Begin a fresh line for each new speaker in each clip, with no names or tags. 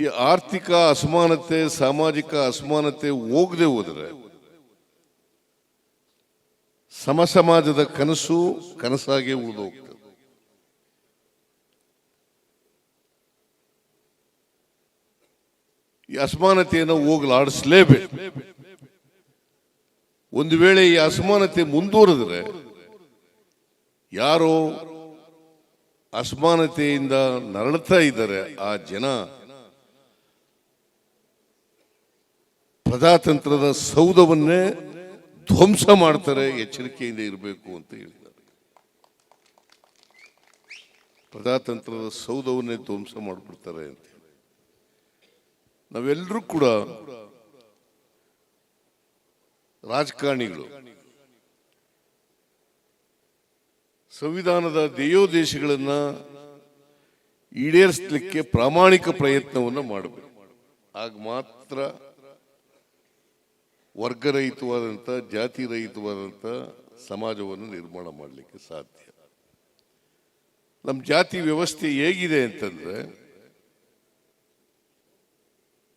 ಈ ಆರ್ಥಿಕ ಅಸಮಾನತೆ, ಸಾಮಾಜಿಕ ಅಸಮಾನತೆ ಹೋಗದೆ ಹೋದರೆ ಸಮ ಸಮಾಜದ ಕನಸು ಕನಸಾಗೆ ಉಳಿದು ಹೋಗ್ತದೆ ಈ ಅಸಮಾನತೆಯನ್ನು ಹೋಗಲಾಡಿಸಲೇಬೇಕು. ಒಂದು ವೇಳೆ ಈ ಅಸಮಾನತೆ ಮುಂದುವರೆದ್ರೆ ಯಾರೋ ಅಸಮಾನತೆಯಿಂದ ನರಳ್ತಾ ಇದ್ದಾರೆ ಆ ಜನ ಪ್ರಜಾತಂತ್ರದ ಸೌಧವನ್ನೇ ಧ್ವಂಸ ಮಾಡ್ತಾರೆ, ಎಚ್ಚರಿಕೆಯಿಂದ ಇರಬೇಕು ಅಂತ ಹೇಳಿದ್ದಾರೆ. ಪ್ರಜಾತಂತ್ರದ ಸೌಧವನ್ನೇ ಧ್ವಂಸ ಮಾಡಿಬಿಡ್ತಾರೆ ಅಂತ ನಾವೆಲ್ಲರೂ ಕೂಡ ರಾಜಕಾರಣಿಗಳು, ಸಂವಿಧಾನದ ದೇಯೋದೇಶಗಳನ್ನ ಈಡೇರಿಸಲಿಕ್ಕೆ ಪ್ರಾಮಾಣಿಕ ಪ್ರಯತ್ನವನ್ನು ಮಾಡಬೇಕು. ಆಗ ಮಾತ್ರ ವರ್ಗರಹಿತವಾದಂಥ ಜಾತಿ ರಹಿತವಾದಂಥ ಸಮಾಜವನ್ನು ನಿರ್ಮಾಣ ಮಾಡಲಿಕ್ಕೆ ಸಾಧ್ಯ. ನಮ್ಮ ಜಾತಿ ವ್ಯವಸ್ಥೆ ಹೇಗಿದೆ ಅಂತಂದ್ರೆ,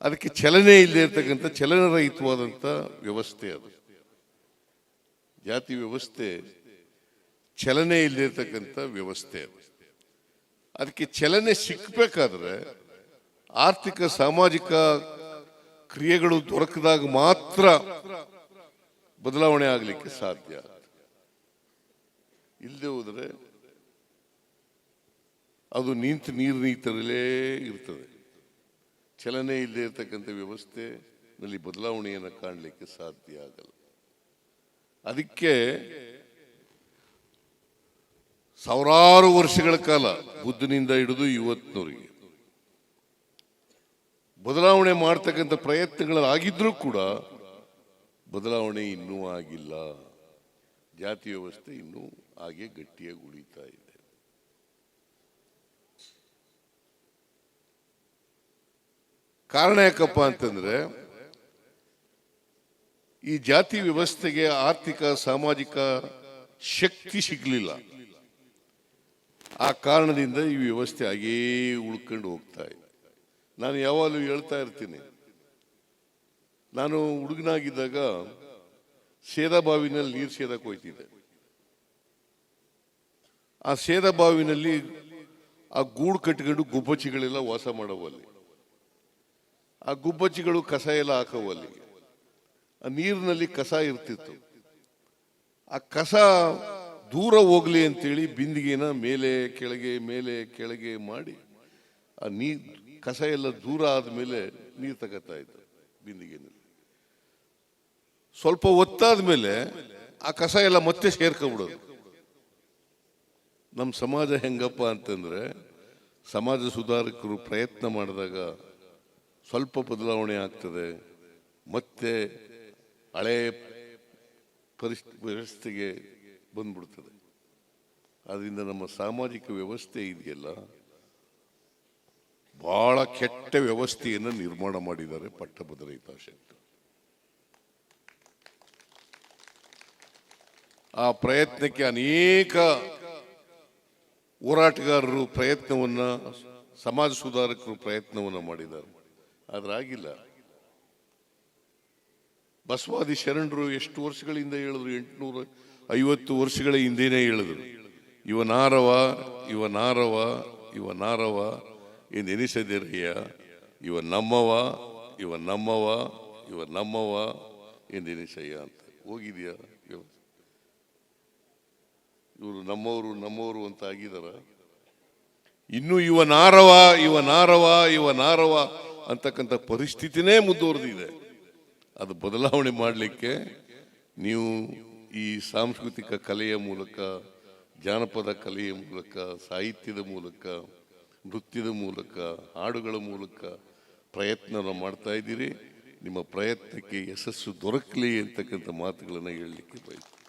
ಅದಕ್ಕೆ ಚಲನೆ ಇಲ್ಲದೆ ಇರ್ತಕ್ಕಂಥ ಚಲನರಹಿತವಾದಂಥ ವ್ಯವಸ್ಥೆ ಅದು. ಜಾತಿ ವ್ಯವಸ್ಥೆ ಚಲನೆ ಇಲ್ಲದೆ ಇರ್ತಕ್ಕಂಥ ವ್ಯವಸ್ಥೆ ಅದು. ಅದಕ್ಕೆ ಚಲನೆ ಸಿಕ್ಕಬೇಕಾದ್ರೆ ಆರ್ಥಿಕ, ಸಾಮಾಜಿಕ ಕ್ರಿಯೆಗಳು ದೊರಕಿದಾಗ ಮಾತ್ರ ಬದಲಾವಣೆ ಆಗಲಿಕ್ಕೆ ಸಾಧ್ಯ. ಇಲ್ಲದೆ ಹೋದರೆ ಅದು ನಿಂತು ನೀರು ನೀತರಲೇ ಇರ್ತದೆ. ಚಲನೆ ಇಲ್ಲದೆ ಇರತಕ್ಕಂಥ ವ್ಯವಸ್ಥೆನಲ್ಲಿ ಬದಲಾವಣೆಯನ್ನು ಕಾಣಲಿಕ್ಕೆ ಸಾಧ್ಯ ಆಗಲ್ಲ. ಅದಕ್ಕೆ ಸಾವಿರಾರು ವರ್ಷಗಳ ಕಾಲ ಬುದ್ಧನಿಂದ ಹಿಡಿದು ಇವತ್ತಿನವರೆಗೆ ಬದಲಾವಣೆ ಮಾಡ್ತಕ್ಕಂಥ ಪ್ರಯತ್ನಗಳಾಗಿದ್ರೂ ಕೂಡ ಬದಲಾವಣೆ ಇನ್ನೂ ಆಗಿಲ್ಲ. ಜಾತಿ ವ್ಯವಸ್ಥೆ ಇನ್ನೂ ಹಾಗೆ ಗಟ್ಟಿಯಾಗಿ ಉಳಿತಾ ಇದೆ. ಕಾರಣ ಯಾಕಪ್ಪ ಅಂತಂದ್ರೆ ಈ ಜಾತಿ ವ್ಯವಸ್ಥೆಗೆ ಆರ್ಥಿಕ, ಸಾಮಾಜಿಕ ಶಕ್ತಿ ಸಿಗಲಿಲ್ಲ. ಆ ಕಾರಣದಿಂದ ಈ ವ್ಯವಸ್ಥೆ ಹಾಗೇ ಉಳ್ಕೊಂಡು ಹೋಗ್ತಾ ಇದೆ. ನಾನು ಯಾವಾಗಲೂ ಹೇಳ್ತಾ ಇರ್ತೀನಿ. ನಾನು ಹುಡುಗನಾಗಿದ್ದಾಗ ಸೇದ ಬಾವಿನಲ್ಲಿ ನೀರು ಸೇದಕ್ಕೆ ಹೋಯ್ತಿದ್ದೆ ಆ ಸೇದ ಬಾವಿನಲ್ಲಿ ಆ ಗೂಡು ಕಟ್ಕೊಂಡು ಗುಬ್ಬಚ್ಚಿಗಳೆಲ್ಲ ವಾಸ ಮಾಡವಲ್ಲಿ ಆ ಗುಬ್ಬಚ್ಚಿಗಳು ಕಸ ಎಲ್ಲ ಹಾಕವಲ್ಲಿ ಆ ನೀರಿನಲ್ಲಿ ಕಸ ಇರ್ತಿತ್ತು. ಆ ಕಸ ದೂರ ಹೋಗ್ಲಿ ಅಂತೇಳಿ ಬಿಂದಿಗೆನ ಮೇಲೆ, ಕೆಳಗೆ ಮೇಲೆ, ಕೆಳಗೆ ಮಾಡಿ ಆ ನೀರ್ ಕಸ ಎಲ್ಲ ದೂರ ಆದ್ಮೇಲೆ ನೀರು ತಗೋತಾ ಇತ್ತು ಬಿಂದಿಗೆನಲ್ಲಿ. ಸ್ವಲ್ಪ ಒತ್ತಾದ ಮೇಲೆ ಆ ಕಸ ಎಲ್ಲ ಮತ್ತೆ ಸೇರ್ಕೊಂಡ್ಬಿಡೋದು. ನಮ್ಮ ಸಮಾಜ ಹೆಂಗಪ್ಪ ಅಂತಂದ್ರೆ ಸಮಾಜ ಸುಧಾರಕರು ಪ್ರಯತ್ನ ಮಾಡಿದಾಗ ಸ್ವಲ್ಪ ಬದಲಾವಣೆ ಆಗ್ತದೆ. ಮತ್ತೆ ಹಳೆ ಪರಿಸ್ಥಿತಿ ವ್ಯವಸ್ಥೆಗೆ ಬಂದ್ಬಿಡ್ತದೆ. ಅದರಿಂದ ನಮ್ಮ ಸಾಮಾಜಿಕ ವ್ಯವಸ್ಥೆ ಇದೆಯಲ್ಲ? ಬಹಳ ಕೆಟ್ಟ ವ್ಯವಸ್ಥೆಯನ್ನು ನಿರ್ಮಾಣ ಮಾಡಿದ್ದಾರೆ ಪಟ್ಟಭದ್ರ ಶಕ್ತಿ. ಆ ಪ್ರಯತ್ನಕ್ಕೆ ಅನೇಕ ಹೋರಾಟಗಾರರು ಪ್ರಯತ್ನವನ್ನ, ಸಮಾಜ ಸುಧಾರಕರು ಪ್ರಯತ್ನವನ್ನ ಮಾಡಿದ್ದಾರೆ. ಆದ್ರೆ ಆಗಿಲ್ಲ. ಬಸವಾದಿ ಶರಣರು ಎಷ್ಟು ವರ್ಷಗಳಿಂದ ಹೇಳಿದ್ರು? ಎಂಟುನೂರ ಐವತ್ತು ವರ್ಷಗಳ ಹಿಂದೆನೇ ಹೇಳಿದ್ರು. ಇವನಾರವ ನಾರವ, ಇವ ಇವ ನಾರವ ಇವ ನಮ್ಮವ ಇವ ನಮ್ಮವ ಇವ ನಮ್ಮವ ಎಂದೆನಿಸಯ್ಯ ಅಂತ. ಹೋಗಿದ್ಯಾ? ಇವರು ನಮ್ಮವರು ನಮ್ಮವರು ಅಂತ ಆಗಿದಾರ. ಇನ್ನು ಇವ ನಾರವ ಇವ ನಾರವ ಇವ ನಾರವ ಅಂತಕ್ಕಂಥ ಪರಿಸ್ಥಿತಿನೇ ಮುಂದುವರೆದಿದೆ ಅದು ಬದಲಾವಣೆ ಮಾಡಲಿಕ್ಕೆ ನೀವು ಈ ಸಾಂಸ್ಕೃತಿಕ ಕಲೆಯ ಮೂಲಕ, ಜಾನಪದ ಕಲೆಯ ಮೂಲಕ, ಸಾಹಿತ್ಯದ ಮೂಲಕ ನೃತ್ಯದ ಮೂಲಕ, ಹಾಡುಗಳ ಮೂಲಕ ಪ್ರಯತ್ನ ಮಾಡ್ತಾ ಇದ್ದೀರಿ. ನಿಮ್ಮ ಪ್ರಯತ್ನಕ್ಕೆ ಯಶಸ್ಸು ದೊರಕಲಿ ಅಂತಕ್ಕಂಥ ಮಾತುಗಳನ್ನು ಹೇಳಲಿಕ್ಕೆ ಬಯಸ್ತೀನಿ.